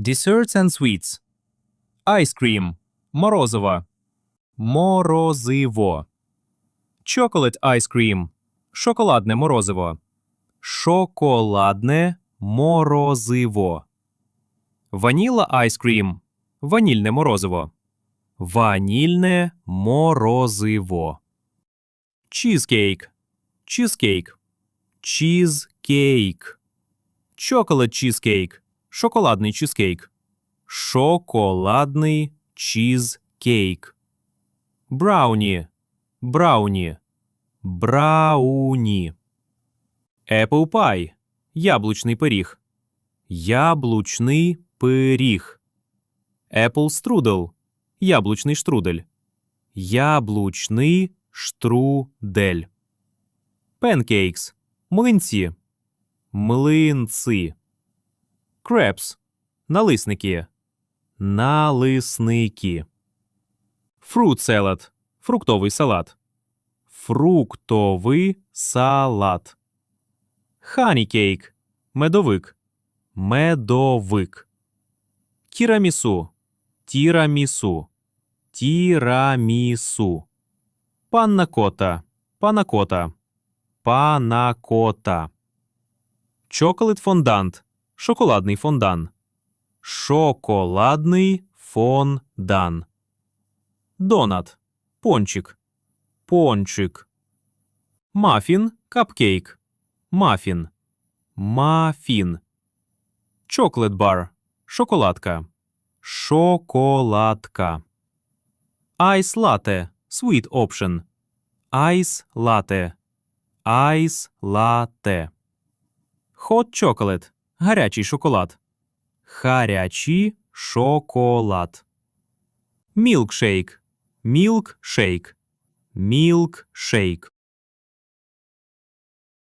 Desserts and sweets. Ice cream. Морозиво. Морозиво. Chocolate ice cream. Шоколадне морозиво. Шоколадне морозиво. Ваніла ice cream. Ванільне морозиво. Ванільне морозиво. Cheesecake. Cheesecake. Cheesecake. Chocolate cheesecake. Шоколадний чизкейк. Шоколадний чизкейк. Брауні. Брауні. Брауні. Apple pie. Яблучний пиріг. Яблучний пиріг. Apple strudel. Яблучний штрудель. Яблучний штрудель. Pancakes. Млинці. Млинці. Crepes. Налисники. Налисники. Fruit salad. Фруктовий салат. Фруктовий салат. Cake. Медовик. Медовик. Тірамісу. Тірамісу. Тірамісу. Паннакота. Панакота. Панакота. Чоколад фондант. Шоколадний фондан. Шоколадний фондан. Донат. Пончик. Пончик. Мафін. Капкейк. Мафін. Мафін. Чоклет бар. Шоколадка. Шоколадка. Айс лате. Sweet option. Айс лате. Айс лате. Hot chocolate. Гарячий шоколад. Харячі шоколад. Мілкшейк. Мілкшейк. Мілкшейк.